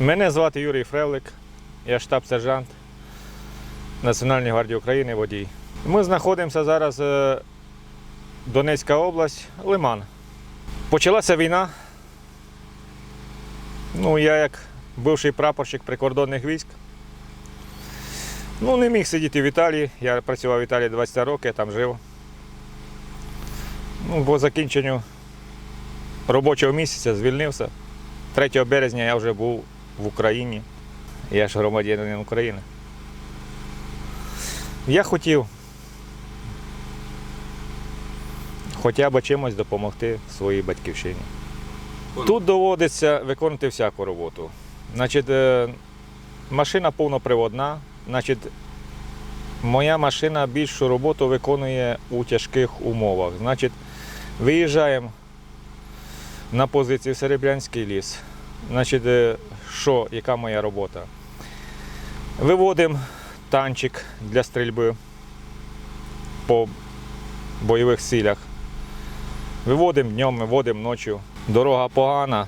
Мене звати Юрій Фревлик, я штаб-сержант Національної гвардії України, водій. Ми знаходимося зараз е, Донецька область, Лиман. Почалася війна. Ну, я як бивший прапорщик прикордонних військ. Ну, не міг сидіти в Італії. Я працював в Італії 20 років, я там жив. Ну, по закінченню робочого місяця звільнився. 3 березня я вже був в Україні. Я ж громадянин України. Я хотів хоча б чимось допомогти своїй батьківщині. Тут доводиться виконувати всяку роботу. Значить, е, машина повноприводна. Значить, моя машина більшу роботу виконує у тяжких умовах. Значить, виїжджаємо на позицію в Серебрянський ліс. Значить, е, що, яка моя робота? Виводимо танчик для стрільби по бойових цілях. Виводимо днем, виводимо ночі. Дорога погана,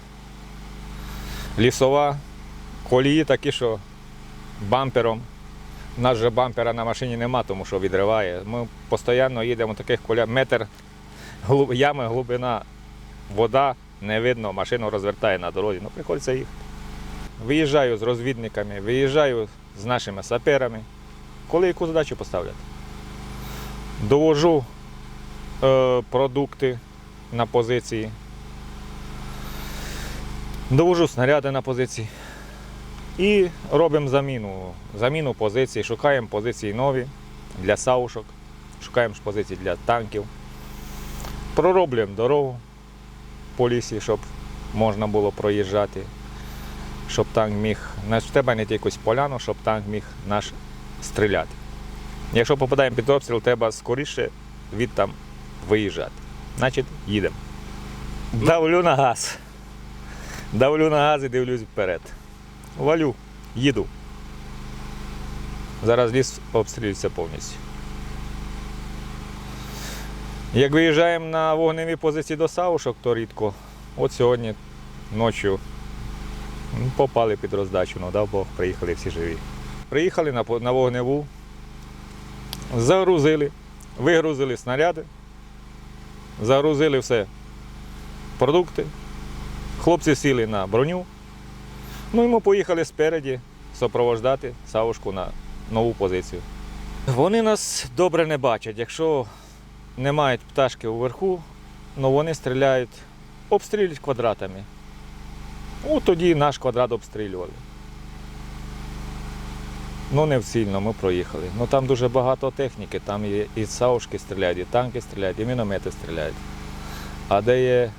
лісова, колії такі, що бампером. У нас же бампера на машині нема, тому що відриває. Ми постійно їдемо таких коля, метр ями, глибина, вода, не видно, машину розвертає на дорозі. Ну, приходиться їхати. Виїжджаю з розвідниками, виїжджаю з нашими саперами. Коли яку задачу поставлять? Довожу е, продукти на позиції. Довожу снаряди на позиції. І робимо заміну. Заміну позицій, шукаємо позиції нові для саушок, шукаємо позиції для танків. Пророблюємо дорогу по лісі, щоб можна було проїжджати, щоб танк міг. На тебе не якусь поляну, щоб танк міг наш стріляти. Якщо попадаємо під обстріл, треба скоріше від там виїжджати. Значить, їдемо. Давлю на газ. Давлю на газ і дивлюсь вперед. Валю, їду. Зараз ліс обстрілюється повністю. Як виїжджаємо на вогневі позиції до Савушок, то рідко. От сьогодні ночі ну, попали під роздачу, ну дав Бог, приїхали всі живі. Приїхали на, на вогневу, загрузили, вигрузили снаряди, загрузили все продукти. Хлопці сіли на броню. Ну і ми поїхали спереді супроводжати Савушку на нову позицію. Вони нас добре не бачать. Якщо не мають пташки уверху, ну вони стріляють, обстрілюють квадратами. Ну, тоді наш квадрат обстрілювали. Ну, не вцільно, ми проїхали. Ну там дуже багато техніки, там є і саушки стріляють, і танки стріляють, і міномети стріляють. А де є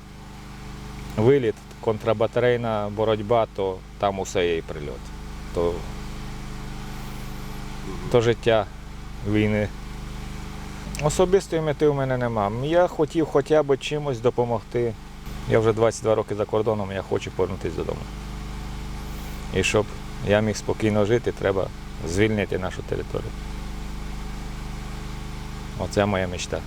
виліт, контрабатарейна боротьба, то там усе є і прильот. То, то життя війни. Особистої мети в мене нема. Я хотів хоча б чимось допомогти. Я вже 22 роки за кордоном, я хочу повернутися додому. І щоб я міг спокійно жити, треба звільнити нашу територію. Оце моя мечта.